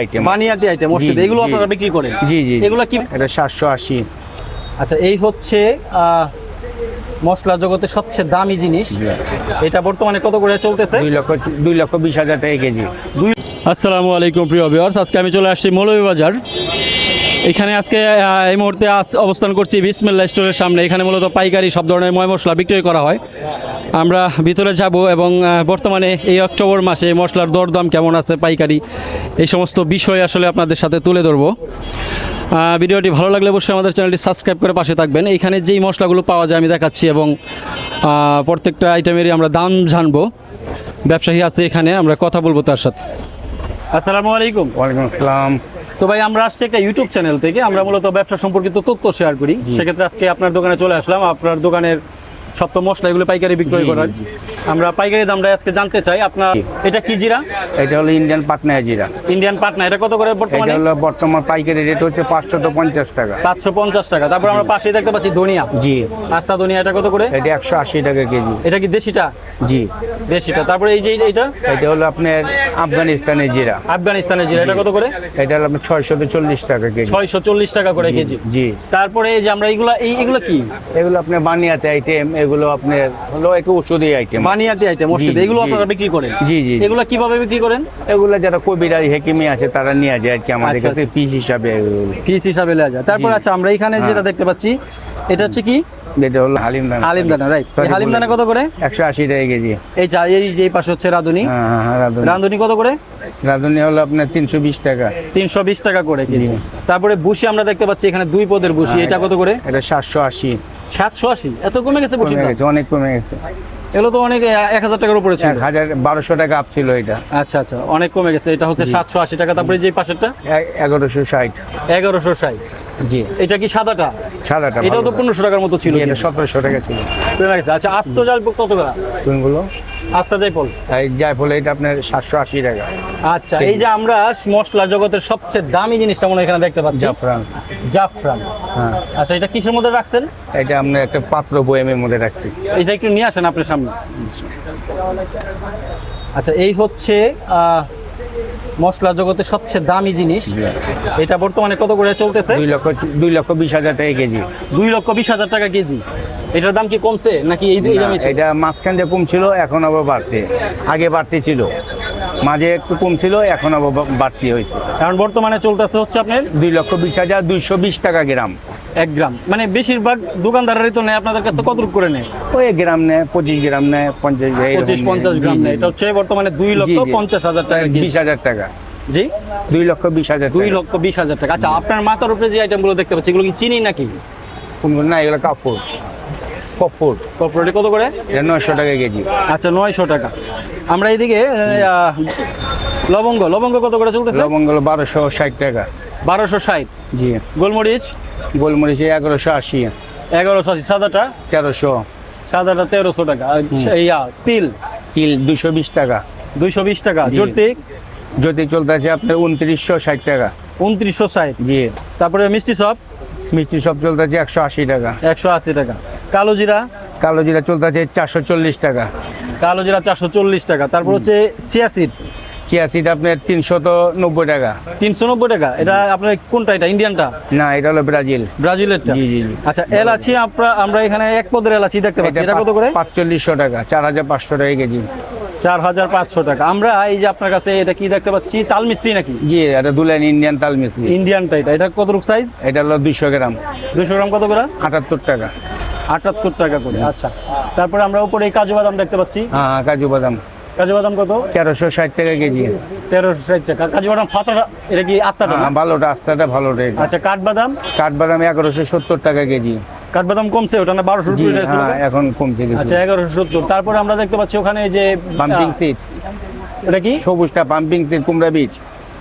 Item বানিয়াতি item মসজিদ এগুলো আপনারা বিক্রি করেন? জি জি এগুলো কি? এটা সাতশো আশি। আচ্ছা এই হচ্ছে মশলা জগতে সবচেয়ে দামি জিনিস। এটা বর্তমানে কত করে চলতেছে? দুই লক্ষ দুই লক্ষ বিশ হাজার টাকা কেজি। আসসালামু আলাইকুম প্রিয় ভিউয়ার্স আজকে আমি চলে আসছি মৌলভীবাজার। এখানে আজকে এই মুহূর্তে অবস্থান করছি বিসমিল্লা স্টোরের সামনে। এখানে মূলত পাইকারি সব ধরনের ময় মশলা বিক্রয় করা হয়। আমরা ভিতরে যাব এবং বর্তমানে এই অক্টোবর মাসে মশলার দরদাম কেমন আছে পাইকারি এই সমস্ত বিষয় আসলে আপনাদের সাথে তুলে ধরবো। ভিডিওটি ভালো লাগলে অবশ্যই আমাদের চ্যানেলটি সাবস্ক্রাইব করে পাশে থাকবেন। এখানে যেই মশলাগুলো পাওয়া যায় আমি দেখাচ্ছি এবং প্রত্যেকটা আইটেমেরই আমরা দাম জানব। ব্যবসায়ী আছে এখানে আমরা কথা বলব তার সাথে। আসসালামু আলাইকুম। ওয়ালাইকুম আসসালাম। তো ভাই আমরা আসছি একটা ইউটিউব চ্যানেল থেকে। আমরা মূলত ব্যবসা সম্পর্কিত তথ্য শেয়ার করি। সেক্ষেত্রে আজকে আপনার দোকানে চলে আসলাম। আপনার দোকানের সপ্ত মশলা এগুলো পাইকারি বিক্রয় জি, করার আমরা পাইকারি দামটা আজকে জানতে চাই আপনার এটা কি জিরা? এটা হলো ইন্ডিয়ান পাটনা জিরা। ইন্ডিয়ান পাটনা এটা কত করে বর্তমানে? এটা হলো বর্তমান পাইকারি রেট হচ্ছে পাঁচশো তো পঞ্চাশ টাকা। পাঁচশো পঞ্চাশ টাকা। তারপর আমরা পাশেই দেখতে পাচ্ছি ধনিয়া। জি। আস্তা ধনিয়া এটা কত করে? এটা একশো আশি টাকা কেজি। এটা কি দেশিটা? জি। দেশিটা। তারপরে এই যে এটা এটা হলো আপনার আফগানিস্তানের জিরা। আফগানিস্তানের জিরা এটা কত করে? এটা হলো আপনার ছয়শো তো চল্লিশ টাকা কেজি। ছয়শো চল্লিশ টাকা করে কেজি। জি। তারপরে এই যে আমরা এইগুলা এই এগুলো কি? এগুলো আপনার বানিয়াতে আইটেম এগুলো আপনার হলো একটু ওষুধি আইটেম বানিয়াতি আইটেম জি, এগুলো আপনারা বিক্রি করেন? জি জি এগুলো কীভাবে বিক্রি করেন? এগুলো যারা কবিরাজ হেকিমি আছে তারা নিয়ে যায় আর কি আমাদের আচ্ছা, কাছে আচ্ছা। পিস হিসাবে। পিস হিসাবে নেওয়া যায়। তারপর। আচ্ছা আমরা এখানে হ্যাঁ। যেটা দেখতে পাচ্ছি এটা হচ্ছে কি? এটা হলো হালিম দানা হালিম দানা রাইট হালিম দানা কত করে? একশো আশি টাকা কেজি। এই যা এই যে এই পাশে হচ্ছে রাঁধুনি। হ্যাঁ হ্যাঁ রাঁধুনি। রাঁধুনি কত করে? রাঁধুনি হলো আপনার তিনশো বিশ টাকা। তিনশো বিশ টাকা করে কেজি। তারপরে বুশি আমরা দেখতে পাচ্ছি এখানে দুই পদের বুশি হ্যাঁ, এটা কত করে? এটা সাতশো আশি। সাতশো আশি? এত কমে গেছে বুশি গেছে অনেক কমে গেছে। এগুলো তো অনেক এক হাজার টাকার উপরে ছিল। এক হাজার বারোশো টাকা আপ ছিল এটা। আচ্ছা আচ্ছা অনেক কমে গেছে। এটা হচ্ছে সাতশো আশি টাকা। তারপরে যে পাশেরটা? এগারোশো ষাট। এগারোশো ষাট। জি। এটা কি সাদাটা? সাদাটা এটাও তো পনেরোশো টাকার মতো ছিল এটা সতেরোশো টাকা ছিল। আচ্ছা আস্ত জাল কত করে? কোনগুলো? আস্তা পল এই যাই এটা আপনার সাতশো আশি টাকা। আচ্ছা এই যে আমরা মশলা জগতের সবচেয়ে দামি জিনিসটা মনে এখানে দেখতে পাচ্ছি। জাফরান। জাফরান। হ্যাঁ। আচ্ছা এটা কিসের মধ্যে রাখছেন? এটা আমরা একটা পাত্র বয়ামের মধ্যে রাখছি। এটা একটু নিয়ে আসেন আপনার সামনে। আচ্ছা এই হচ্ছে মশলা জগতের সবচেয়ে দামি জিনিস। এটা বর্তমানে কত করে চলতেছে? দুই লক্ষ দুই লক্ষ বিশ হাজার টাকা কেজি। দুই লক্ষ বিশ হাজার টাকা কেজি। এটার দাম কি কমছে নাকি এই দামই এটা মাঝখান দিয়ে কম ছিল এখন আবার বাড়ছে। আগে বাড়তি ছিল। মাঝে একটু কম ছিল এখন আবার বাড়তি হয়েছে। কারণ বর্তমানে চলতেছে হচ্ছে আপনার দুই লক্ষ বিশ হাজার দুইশো বিশ টাকা গ্রাম। এক গ্রাম। মানে বেশিরভাগ দোকানদারেরই তো নেয় আপনাদের কাছে কত করে নেয়? ওই গ্রাম নেয় পঁচিশ গ্রাম নেয় পঞ্চাশ গ্রাম পঁচিশ পঞ্চাশ গ্রাম নেয়। এটা হচ্ছে বর্তমানে দুই লক্ষ পঞ্চাশ হাজার টাকা বিশ হাজার টাকা। জি? দুই লক্ষ বিশ হাজার দুই টাকা। লক্ষ বিশ হাজার টাকা। আচ্ছা আপনার মাথার উপরে যে আইটেমগুলো দেখতে পাচ্ছি এগুলো কি চিনি নাকি? কোনগুলো না এগুলো কাপড়। কাপড় কর্পোরেটে কত করে? নয়শো টাকা কেজি। আচ্ছা নয়শো টাকা। আমরা এইদিকে লবঙ্গ। লবঙ্গ কত করে চলতেছে? লবঙ্গ বারোশো ষাট টাকা। বারোশো ষাট। জি। গোলমরিচ? গোলমরিচ এগারোশো আশি। এগারোশো আশি। সাদাটা? তেরোশো। সাদাটা তেরোশো টাকা। ইয়া তিল? তিল দুশো বিশ টাকা। দুইশো বিশ টাকা। জর্তিক যদি চলতে আছে আপনার উনত্রিশশো ষাট টাকা। উনত্রিশশো ষাট। জি। তারপরে মিষ্টি সব? মিষ্টি সব চলতে আছে একশো আশি টাকা। একশো আশি টাকা। কালো জিরা? কালো জিরা চলতে আছে চারশো চল্লিশ টাকা। কালো জিরা চারশো চল্লিশ টাকা। তারপর হচ্ছে সিয়াসিড চিয়াশিটা আপনার তিনশো তো নব্বই টাকা। তিনশো নব্বই টাকা। এটা আপনার কোনটা? এটা ইন্ডিয়ানটা? না এটা হলো ব্রাজিল। ব্রাজিলেরটা? জি, জি। আচ্ছা এলাচি আমরা আমরা এখানে এক পদের এলাচি দেখতে পাচ্ছি। এটা কত করে? পাঁচচল্লিশশো টাকা চার হাজার পাঁচশো টাকা কেজি। চার হাজার পাঁচশো টাকা। আমরা এই যে আপনার কাছে এটা কি দেখতে পাচ্ছি? তাল মিস্ত্রি নাকি? জি এটা দুলেন ইন্ডিয়ান তাল মিস্ত্রি। ইন্ডিয়ানটা এটা। এটা কত সাইজ এটা হলো দুইশো গ্রাম। দুশো গ্রাম কত করে? আটাত্তর টাকা। আটাত্তর টাকা করে। আচ্ছা। তারপরে আমরা উপরে এই কাজু বাদাম দেখতে পাচ্ছি। হ্যাঁ কাজু বাদাম। কাজু বাদাম কত? তেরোশো ষাট টাকা কেজি। তেরোশো ষাট টাকা। কাজু বাদাম ফাতাটা এটা কি আস্তাটা? হ্যাঁ ভালোটা আস্তাটা ভালোটা এটা। আচ্ছা কাঠবাদাম? কাঠবাদাম এগারোশো সত্তর টাকা কেজি। কাঠবাদাম কমছে ওটা না বারোশো হ্যাঁ এখন কমছে আচ্ছা এগারোশো সত্তর। তারপরে আমরা দেখতে পাচ্ছি ওখানে এই যে পাম্পিং সিট এটা কি? সবুজটা পাম্পিং সিট কুমড়া বীজ।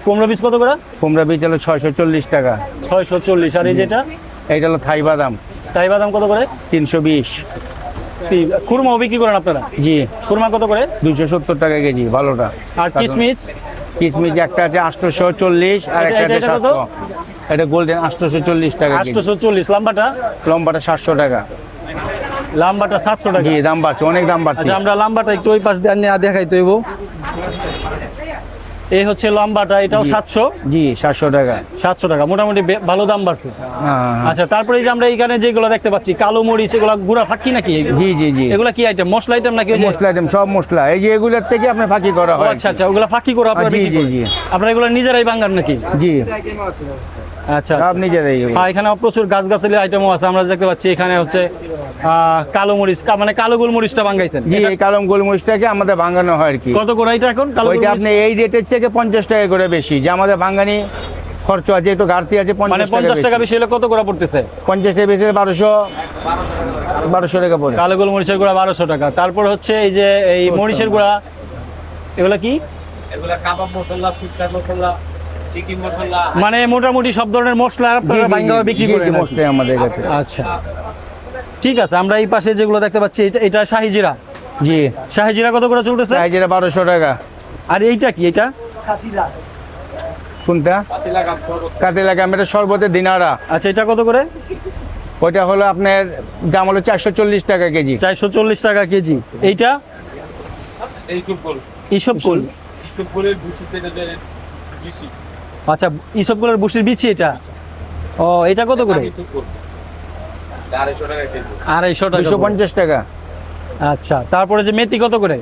কুমড়ো বীজ কত করে? কুমড়া বীজ হলো ছয়শো চল্লিশ টাকা। ছয়শো চল্লিশ। আর এই যেটা? এইটা হলো থাই বাদাম। তাই বাদাম কত করে? তিনশো বিশ। খুরমাও বিক্রি করেন আপনারা? জি। খুরমা কত করে? দুশো সত্তর টাকা কেজি ভালোটা। আর কিশমিশ কিশমিশ একটা আছে আটশোশো চল্লিশ আর একটা আছে এটা সাতশো। এটা গোল্ডেন আটশোশো চল্লিশ টাকা আটশোশো চল্লিশ লম্বাটা? লম্বাটা সাতশো টাকা। লাম্বাটা সাতশো টাকা। দাম বাড়ছে অনেক দাম বাড়ছে। আচ্ছা আমরা লাম্বাটা একটু ওই পাশ দিয়ে দেখাই তৈব এই হচ্ছে লম্বাটা এটাও সাতশো? জি সাতশো টাকা। সাতশো টাকা মোটামুটি ভালো দাম বাড়ছে। হ্যাঁ, আচ্ছা তারপরে এই যে আমরা এইখানে যেগুলো দেখতে পাচ্ছি কালো মরিচ এগুলো গুড়া ফাঁকি নাকি? জি জি জি। এগুলো কি আইটেম মশলা আইটেম নাকি মশলা আইটেম সব মশলা। এই যে এগুলোর থেকে আপনার ফাঁকি করা হয়। আচ্ছা আচ্ছা ওগুলো ফাঁকি করা আপনার জি, জি, জি। আপনারা এগুলো নিজেরাই বাঙান নাকি? জি। আচ্ছা হ্যাঁ এখানে প্রচুর গাছ গাছালি আইটেমও আছে আমরা দেখতে পাচ্ছি এখানে হচ্ছে আহ, কালো মরিচ মানে কালো গোলমরিচটা বাঙ্গাইছেন জি এটা এই কালম গোলমরিচটাকে আমাদের ভাঙানো হয় আর কি। কত করে এটা এখন ওইটা আপনি এই রেটের থেকে পঞ্চাশ টাকা করে বেশি যে আমাদের ভাঙ্গানি খরচ আছে একটু ঘাটতি আছে মানে পঞ্চাশ পঞ্চাশ টাকা বেশি হলে কত করে পড়তেছে? পঞ্চাশ টাকা বেশি বারোশো বারোশো টাকা পড়ে। কালো গোলমরিচের গুঁড়া বারোশো টাকা। তারপর হচ্ছে এই যে এই মরিচের গুঁড়া এগুলা কি? এগুলা কাবাব মশলা ফুচকা মশলা। মানে মোটামুটি সব ধরনের মশলা আপনারা বিক্রি জি, করেন জি, আর কি? মশলাই আমাদের কাছে। আচ্ছা। ঠিক আছে আমরা এই পাশে যেগুলো দেখতে পাচ্ছি এটা এটা শাহিজিরা জি শাহিজিরা কত করে চলতেছে? সাইজের বারোশো টাকা। আর এইটা কি এটা? কোনটা? পাতিলা গাছ শরবত। কাটে আমরা শরবতের দিনারা। আচ্ছা এটা কত করে? ওইটা হলো আপনার দাম হলো চারশো চল্লিশ টাকা কেজি। চারশো চল্লিশ টাকা কেজি। এইটা? এই সুপগুল। ইসব কুল আচ্ছা ইসবগুলোর বুসির বিচি এটা? ও এটা কত করে? আড়াইশো টাকা দুশো। পঞ্চাশ টাকা। আচ্ছা তারপরে যে মেথি কত করে?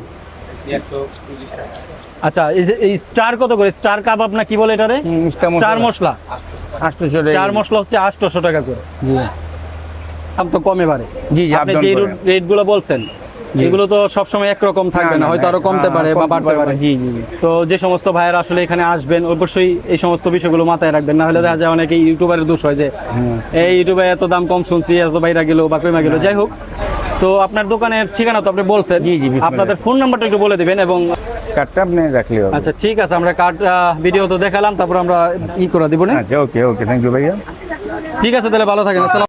আচ্ছা এই যে এই স্টার কত করে? স্টার কাবাব না কি বলে এটারে? স্টার মশলা। স্টার মশলা। হচ্ছে আটশোশো টাকা করে। দাম তো কমে বাড়ে জি, আপনি যে করে। রেটগুলো বলছেন। এগুলো তো সবসময় একরকম থাকবে না হয়তো আরও কমতে হ্যাঁ, পারে বা বাড়তে পারে, জি জি। তো যে সমস্ত ভাইয়েরা আসলে এখানে আসবেন অবশ্যই এই সমস্ত বিষয়গুলো মাথায় রাখবেন না হলে দেখা যায় অনেকে ইউটিউবারের দোষ হয় যে এই ইউটিউবে এত দাম কম শুনছি এত বাইরা গেল বা কমে গেল। যাই হোক তো আপনার দোকানের ঠিকানা তো আপনি বলছেন। জি, জি, আপনাদের ফোন নাম্বারটা একটু বলে দিবেন এবং কার্ডটা আপনি রাখলে আচ্ছা ঠিক আছে আমরা কার্ড ভিডিও তো দেখালাম তারপর আমরা ই করে দিব না? আচ্ছা ওকে ওকে থ্যাংক ইউ ভাইয়া। ঠিক আছে তাহলে ভালো থাকেন আসসালাম